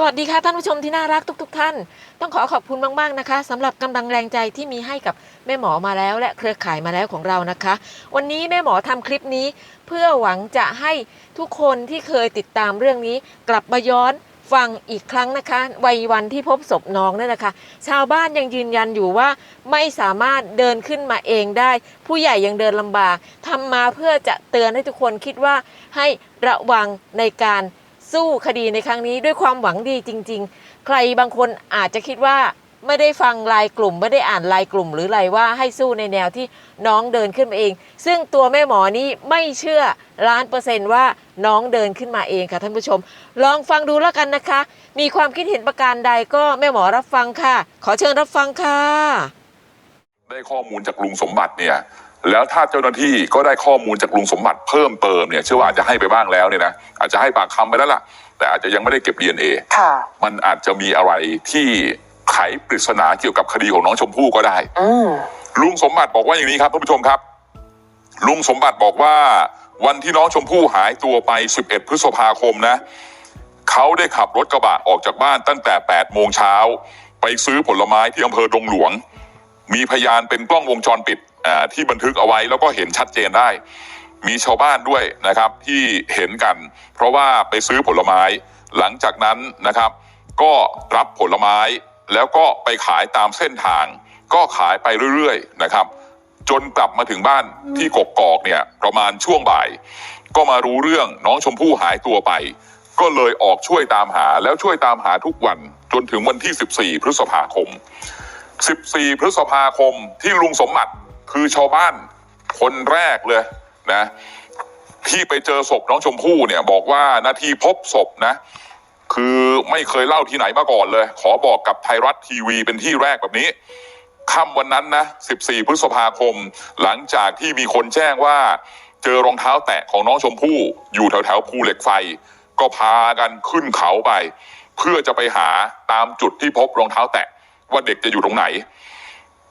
สวัสดีค่ะท่านผู้ชมที่น่ารักทุกๆท่าน ต้องขอขอบคุณมากๆนะคะสำหรับกำลังแรงใจที่มีให้กับแม่หมอมาแล้ว และเครือข่ายมาแล้วของเรานะคะ วันนี้แม่หมอทำคลิปนี้ เพื่อหวังจะให้ทุกคนที่เคยติดตามเรื่องนี้ กลับมาย้อนฟังอีกครั้งนะคะวัยวันที่พบศพน้องนั่นนะคะ ชาวบ้านยังยืนยันอยู่ว่าไม่สามารถเดินขึ้นมาเองได้ ผู้ใหญ่ยังเดินลำบากทำมาเพื่อจะเตือนให้ทุกคนคิดว่าให้ระวังในการ สู้คดีในครั้งนี้ด้วยความหวังดีจริง ๆ ใครบางคนอาจจะคิดว่าไม่ได้ฟังรายกลุ่ม ไม่ได้อ่านรายกลุ่มหรืออะไรว่าให้สู้ในแนวที่น้องเดินขึ้นมาเอง ซึ่งตัวแม่หมอนี้ไม่เชื่อล้านเปอร์เซนต์ว่าน้องเดินขึ้นมาเองค่ะท่านผู้ชม ลองฟังดูแล้วกันนะคะ มีความคิดเห็นประการใดก็แม่หมอรับฟังค่ะ ขอเชิญรับฟังค่ะ ได้ข้อมูลจากลุงสมบัติเนี่ย แล้วถ้าเจ้าหน้าที่ก็ได้ข้อมูลจากลุงสมบัติเพิ่มเติมเนี่ยเชื่อว่าอาจจะให้ไปบ้างแล้วเนี่ยนะอาจจะให้ปากคำไปแล้วล่ะ แต่อาจจะยังไม่ได้เก็บ DNA ค่ะ มันอาจจะมีอะไรที่ไขปริศนาเกี่ยวกับคดีของน้องชมพู่ก็ได้ อืม ลุงสมบัติบอกว่าอย่างนี้ครับท่านผู้ชมครับ ลุงสมบัติบอกว่าวันที่น้องชมพู่หายตัวไป 11 พฤษภาคมนะ เขาได้ขับรถกระบะออกจากบ้านตั้งแต่ 8 โมงเช้า ไปซื้อผลไม้ที่อำเภอดงหลวง มีพยานเป็นกล้องวงจรปิดอ่า ที่บันทึกเอาไว้แล้วก็เห็นชัดเจนได้ มีชาวบ้านด้วยนะครับที่เห็นกัน เพราะว่าไปซื้อผลไม้ หลังจากนั้นนะครับ ก็รับผลไม้แล้วก็ไปขายตามเส้นทาง ก็ขายไปเรื่อยๆนะครับ จนกลับมาถึงบ้านที่กกอกเนี่ยประมาณช่วงบ่าย ก็มารู้เรื่องน้องชมพู่หายตัวไป ก็เลยออกช่วยตามหาแล้วช่วยตามหาทุกวันจนถึงวันที่ 14 พฤษภาคม 14 พฤษภาคมที่ลุงสมบัติ คือชาวบ้านคนแรกเลยนะ ที่ไปเจอศพน้องชมพู่เนี่ย บอกว่านาทีพบศพนะ คือไม่เคยเล่าที่ไหนมาก่อนเลย ขอบอกกับไทยรัฐทีวีเป็นที่แรกแบบนี้ค่ำวันนั้นนะ 14 พฤษภาคม หลังจากที่มีคนแจ้งว่า เจอรองเท้าแตะของน้องชมพู่ อยู่แถวแถวภูเหล็กไฟ ก็พากันขึ้นเขาไป เพื่อจะไปหาตามจุดที่พบรองเท้าแตะว่าเด็กจะอยู่ตรงไหน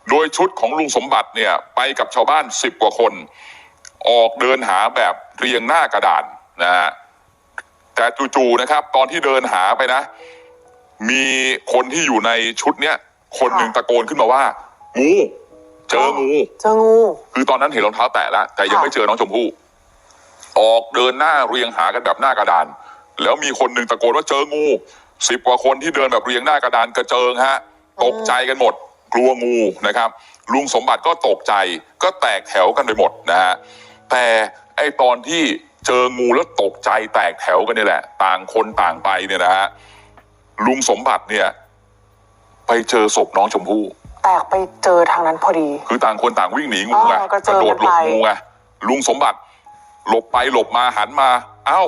โดยชุดของลุงสมบัติเนี่ยไปกับชาวบ้านสิบกว่าคน ออกเดินหาแบบเรียงหน้ากระดานนะฮะแต่จู่ๆนะครับ ตอนที่เดินหาไปนะ มีคนที่อยู่ในชุดเนี้ยคนหนึ่งตะโกนขึ้นมาว่างูเจองูเจองูคือตอนนั้นเห็นรองเท้าแตะแล้วแต่ยังค่ะไม่เจอน้องชมพู่ออกเดินหน้าเรียงหากันแบบหน้ากระดาน แล้วมีคนหนึ่งตะโกนว่าเจองูสิบกว่าคนที่เดินแบบเรียงหน้ากระดานกระเจิงฮะตกใจกันหมด กลัวงูนะครับ ลุงสมบัติก็ตกใจก็แตกแถวกันไปหมดนะฮะแต่ไอตอนที่เจองูแล้วตกใจแตกแถวกันเนี่ยแหละ ต่างคนต่างไปเนี่ยนะฮะลุงสมบัติเนี่ย ไปเจอศพน้องชมพู่แตกไปเจอทางนั้นพอดี คือต่างคนต่างวิ่งหนีงูไงอ๋อกกระระโดเจิดงหลบไปงูไงลุงสมบัติ หลบไปหลบมาหันมา เอ้า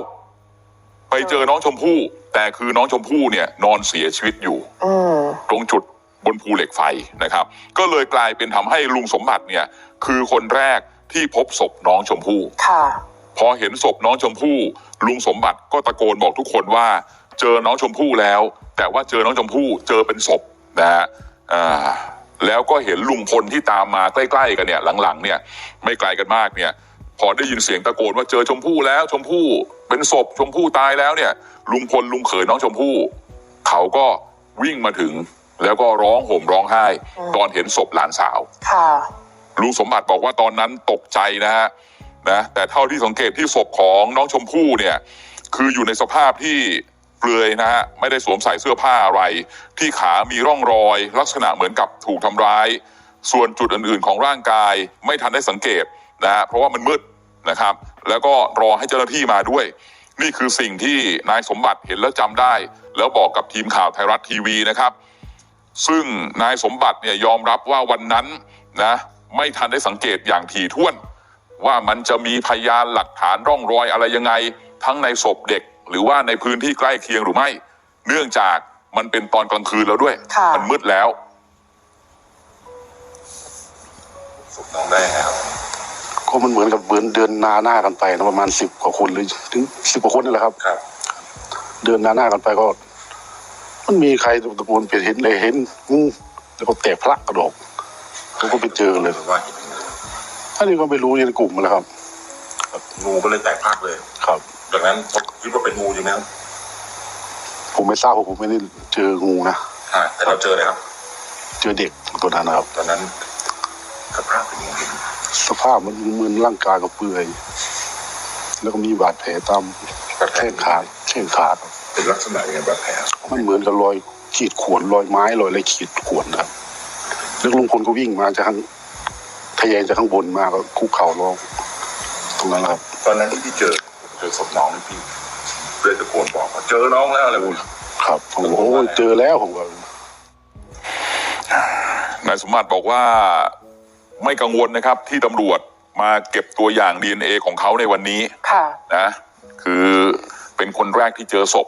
ไปเจอน้องชมพู่ แต่คือน้องชมพู่เนี่ย นอนเสียชีวิตอยู่ อืม ตรงจุด บนภูเหล็กไฟนะครับ ก็เลยกลายเป็นทำให้ลุงสมบัติเนี่ยคือคนแรกที่พบศพน้องชมพู่ค่ะพอเห็นศพน้องชมพู่ ลุงสมบัติก็ตะโกนบอกทุกคนว่า เจอน้องชมพู่แล้ว แต่ว่าเจอน้องชมพู่เจอเป็นศพนะฮะอ่าแล้วก็เห็นลุงพลที่ตามมาใกล้ๆกันเนี่ยหลังๆเนี่ยไม่ไกลกันมากเนี่ยพอได้ยินเสียงตะโกนว่าเจอชมพู่แล้วชมพู่เป็นศพชมพู่ตายแล้วเนี่ย ลุงพลลุงเขยน้องชมพู่ เขาก็วิ่งมาถึง แล้วก็ร้องห่มร้องไห้ตอนเห็นศพหลานสาวค่ะลุงสมบัติบอกว่าตอนนั้นตกใจนะฮะนะแต่เท่าที่สังเกตที่ศพของน้องชมพู่เนี่ย คืออยู่ในสภาพที่เปลือยนะฮะไม่ได้สวมใส่เสื้อผ้าอะไร ที่ขามีร่องรอย ลักษณะเหมือนกับถูกทำร้าย ส่วนจุดอื่นๆของร่างกายไม่ทันได้สังเกตนะฮะเพราะว่ามันมืดนะครับ แล้วก็รอให้เจ้าหน้าที่มาด้วย นี่คือสิ่งที่นายสมบัติเห็นแล้วจำได้ แล้วบอกกับทีมข่าวไทยรัฐทีวีนะครับ ซึ่งนายสมบัติเนี่ยยอมรับว่าวันนั้นนะไม่ทันได้สังเกตอย่างถี่ถ้วน ว่ามันจะมีพยานหลักฐานร่องรอยอะไรยังไง ทั้งในศพเด็ก หรือว่าในพื้นที่ใกล้เคียงหรือไม่ เนื่องจากมันเป็นตอนกลางคืนแล้วด้วยค่ะมันมืดแล้วสุดน้องได้ครับก็มันเหมือนกับเหมือนเดินนาหน้ากันไปนะประมาณสิบกว่าคนหรือถึงสิบกว่าคนนี่แหละครับครับเดินนาหน้ากันไปก็ มันมีใครตะโกนเปลี่ยนเห็นเลยเห็นงูแล้วก็แตกพลักกระดกเขาก็ไปเจอเลยหรือว่าเห็นงูอันนี้ก็ไม่รู้ในกลุ่มนะครับแบบงูก็เลยแตกพรากเลย ครับดังนั้นเขาคิดว่าเป็นงูใช่ไหมครับผผมไม่ทราบว่าผมไม่ได้เจองูนะอ่าแต่เราเจอเลยครับ เจอเด็กตัวนั้นนะครับตอนนั้นสภาพเป็นยังไงสภาพมันเหมือนร่างกายก็เปื่อย แล้วก็มีบาดแผลตามบาดแผลแข้งขา แข้งขาครับเป็นลักษณะยังไงบาดแผลมันเหมือนกับรอยขีดข่วนรอยไม้รอยอะไรขีดข่วนนะครับแล้วลุงพลก็วิ่งมาจากข้างทะแยงจากข้างบนมาก็คุกเข่าร้องตรงนั้นแหละครับ ตอนนั้นที่พี่เจอเจอศพน้องนี่พี่เลยตะโกนบอกว่าเจอน้องแล้วอะไรพวกนี้ครับผมบอกโอ้ยเจอแล้วผมก็นายสมบัติบอกว่าไม่กังวลนะครับ ที่ตำรวจมาเก็บตัวอย่าง DNA ของเขาในวันนี้ค่ะนะ คือ เป็นคนแรกที่เจอศพ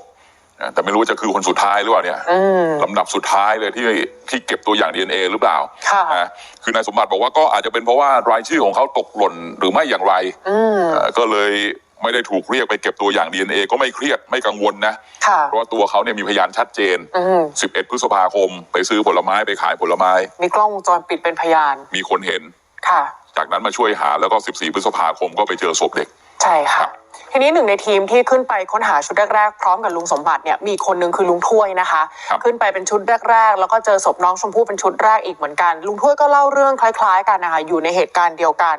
นะแต่ไม่รู้ว่าจะคือคนสุดท้ายหรือเปล่าเนี่ยอืมลำดับสุดท้ายเลยที่ที่เก็บตัวอย่าง DNA หรือเปล่าค่ะนะคือนายสมบัติบอกว่าก็อาจจะเป็นเพราะว่ารายชื่อของเขาตกหล่นหรือไม่อย่างไรอืมเอ่อก็เลยไม่ได้ถูกเรียกไปเก็บตัวอย่าง DNA ก็ไม่เครียดไม่กังวลนะค่ะเพราะว่าตัวเขาเนี่ยมีพยานชัดเจนอืม11 พฤษภาคม ไปซื้อผลไม้ไปขายผลไม้ มีกล้องวงจรปิดเป็นพยาน มีคนเห็นค่ะจากนั้นมาช่วยหาแล้วก็ 14 พฤษภาคมก็ไปเจอศพเด็ก ใช่ค่ะ ทีนี้หนึ่งในทีมที่ขึ้นไปค้นหาชุดแรกๆพร้อมกับลุงสมบัติเนี่ยมีคนหนึ่งคือลุงถ้วยนะคะครับขึ้นไปเป็นชุดแรกๆ แล้วก็เจอศพน้องชมพู่เป็นชุดแรกอีกเหมือนกัน ลุงถ้วยก็เล่าเรื่องคล้าย ๆ กันนะคะอยู่ในเหตุการณ์เดียวกัน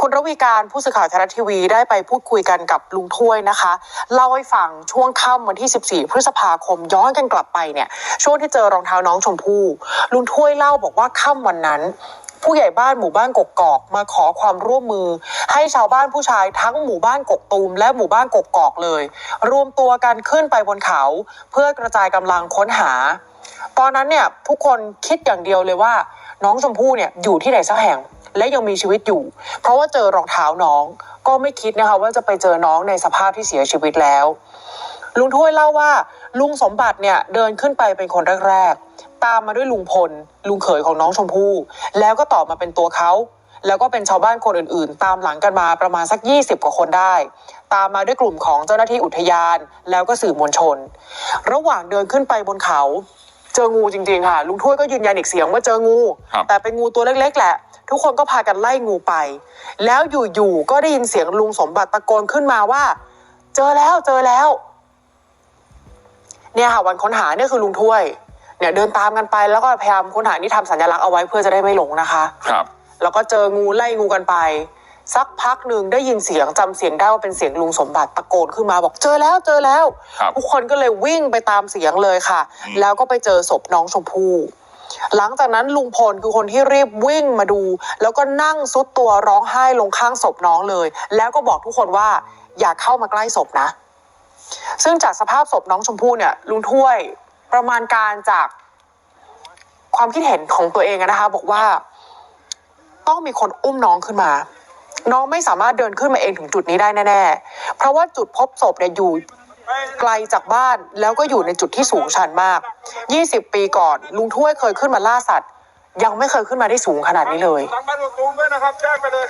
คุณระวีการผู้สื่อข่าวไทยรัฐทีวีได้ไปพูดคุยกันกับลุงถ้วยนะคะ เล่าให้ฟังช่วงค่ำวันที่ 14 พฤษภาคมย้อนกันกลับไปเนี่ยช่วงที่เจอรองเท้าน้องชมพู่ลุงถ้วยเล่าบอกว่าค่ำวันนั้น ผู้ใหญ่บ้านหมู่บ้านกกอกมาขอความร่วมมือ ให้ชาวบ้านผู้ชายทั้งหมู่บ้านกกตูมและหมู่บ้านกกอกเลย รวมตัวกันขึ้นไปบนเขา เพื่อกระจายกำลังค้นหา ตอนนั้นเนี่ยทุกคนคิดอย่างเดียวเลยว่า น้องชมพู่เนี่ยอยู่ที่ไหนสักแห่งและยังมีชีวิตอยู่ เพราะว่าเจอรองเท้าน้อง ก็ไม่คิดนะคะว่าจะไปเจอน้องในสภาพที่เสียชีวิตแล้ว ลุงถ้วยเล่าว่า ลุงสมบัติเนี่ยเดินขึ้นไปเป็นคนแรกๆ ตามมาด้วยลุงพล ลุงเขยของน้องชมพู่ แล้วก็ต่อมาเป็นตัวเขา แล้วก็เป็นชาวบ้านคนอื่นๆ ตามหลังกันมาประมาณสัก 20 กว่าคนได้ ตามมาด้วยกลุ่มของเจ้าหน้าที่อุทยาน แล้วก็สื่อมวลชน ระหว่างเดินขึ้นไปบนเขา เจองูจริงๆค่ะ ลุงถ้วยก็ยืนยันอีกเสียงว่าเจองูครับแต่เป็นงูตัวเล็กๆแหละ ทุกคนก็พากันไล่งูไป แล้วอยู่ๆก็ได้ยินเสียงลุงสมบัติตะโกนขึ้นมาว่า เจอแล้วเจอแล้วเนี่ยค่ะวันค้นหาเนี่ยคือลุงถ้วย เนี่ยเดินตามกันไปแล้วก็พยายามค้นหานี่ทำสัญลักษณ์เอาไว้เพื่อจะได้ไม่หลงนะคะ ครับ แล้วก็เจองูไล่งูกันไป สักพักหนึ่งได้ยินเสียงจำเสียงได้ว่าเป็นเสียงลุงสมบัติตะโกนขึ้นมาบอกเจอแล้วเจอแล้วครับทุกคนก็เลยวิ่งไปตามเสียงเลยค่ะ แล้วก็ไปเจอศพน้องชมพู่หลังจากนั้นลุงพลคือคนที่รีบวิ่งมาดู แล้วก็นั่งซุดตัวร้องไห้ลงข้างศพน้องเลย แล้วก็บอกทุกคนว่าอย่าเข้ามาใกล้ศพนะ ซึ่งจากสภาพศพน้องชมพู่เนี่ยลุงถ้วย ประมาณการจากความคิดเห็นของตัวเองอะนะคะ บอกว่าต้องมีคนอุ้มน้องขึ้นมา น้องไม่สามารถเดินขึ้นมาเองถึงจุดนี้ได้แน่ๆ เพราะว่าจุดพบศพเนี่ยอยู่ไกลจากบ้านแล้วก็อยู่ในจุดที่สูงชันมาก 20 ปีก่อน ลุงถ้วยเคยขึ้นมาล่าสัตว์ ยังไม่เคยขึ้นมาได้สูงขนาดนี้เลยหลังบ้านกกตูมด้วยนะครับแจ้งไปเลย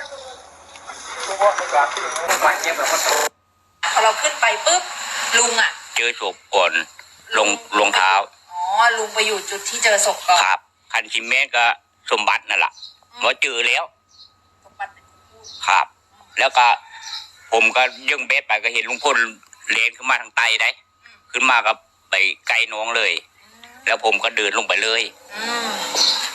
พอเราขึ้นไปปุ๊บลุงอะ เจอศพก่อน ลงรองเท้าอ๋อลุงไปอยู่จุดที่เจอศพก่อนครับ คันชิเมนก็สมบัตินั่นแหละว่าเจอแล้วสมบัติเป็นคนพูดครับ แล้วก็ ผมก็ยังเบสไปก็เห็นลุงพลเลนขึ้นมาทางใต้ได้ ขึ้นมากับไปไกลน้องเลย แล้วผมก็เดินลงไปเลยอืม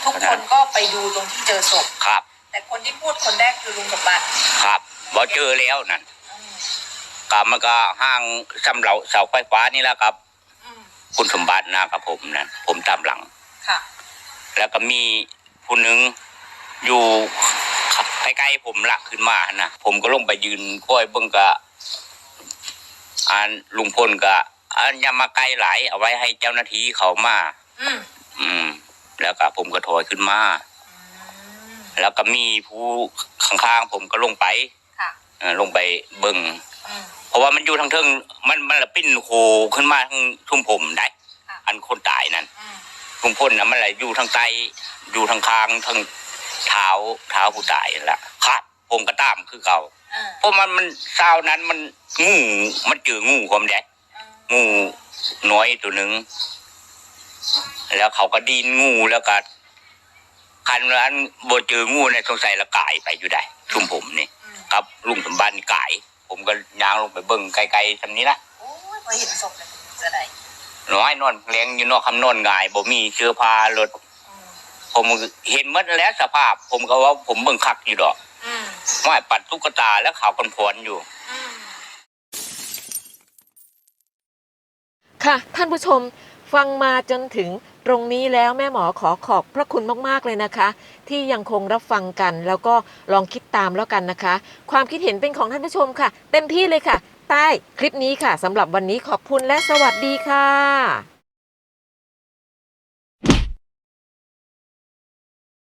ทุกคนก็ไปดูตรงที่เจอศพครับ แต่คนที่พูดคนแรกคือลุงสมบัติครับว่าเจอแล้วนั่นก็มันก็ห้างสำเหราเสาไฟฟ้านี่แหละครับอืม คุณสมบัตินะครับผมนั่นผมตามหลังค่ะแล้วก็มีผู้หนึ่งอยู่ใกล้ๆผมละขึ้นมานะผมก็ลงไปยืนค่อยเบิ่งกะอันลุงพลกะอันอยามาใกล้หลายเอาไว้ให้เจ้าหน้าที่เขามาอืมอืม แล้วก็ผมก็ถอยขึ้นมาแล้วก็มีผู้ข้างๆผมก็ลงไปค่ะเออลงไปเบิ่งอืม เพราะว่ามันอยู่ทางเทิงมันมันละปิ้นโหขึ้นมาทางทุ่มผมได้ค่ะอันคนตายนั่นอืมลุงพลนะมันอะไรอยู่ทางใต้อยู่ทางคางทางเท้าเท้าผู้ตายนั่นแหละครับผมก็ตามคือเก่าอ่าเพราะมันมันเศร้านั้นมันงูมันเจองูความแดงูน้อยตัวหนึ่งแล้วเขาก็ดินงูแล้วก็คันนั้นบเจองูเนี่ยสงสัยละกายไปอยู่ได้ ชุมผมนี่ครับลุงสมบัตินี่กายผมก็ย่างลงไปเบิ่งไกลๆทำนี้ละโอ้ยพอเห็นศพเลยจะได้น้อยนอนแรงอยู่นอกคำนอนง่ายบ่มีเชื้อพารถผมเห็นหมดแล้วสภาพ ผมก็ว่าผมเบิ่งคักอยู่ดอกอืมว่าปัดตุ๊กตาแล้วขาวคนพวนอยู่อื ค่ะ ท่านผู้ชมฟังมาจนถึงตรงนี้แล้วแม่หมอขอขอบพระคุณมากๆเลยนะคะ ที่ยังคงรับฟังกัน แล้วก็ลองคิดตามแล้วกันนะคะ ความคิดเห็นเป็นของท่านผู้ชมค่ะ เต็มที่เลยค่ะ ใต้คลิปนี้ค่ะสำหรับวันนี้ขอบคุณและสวัสดีค่ะ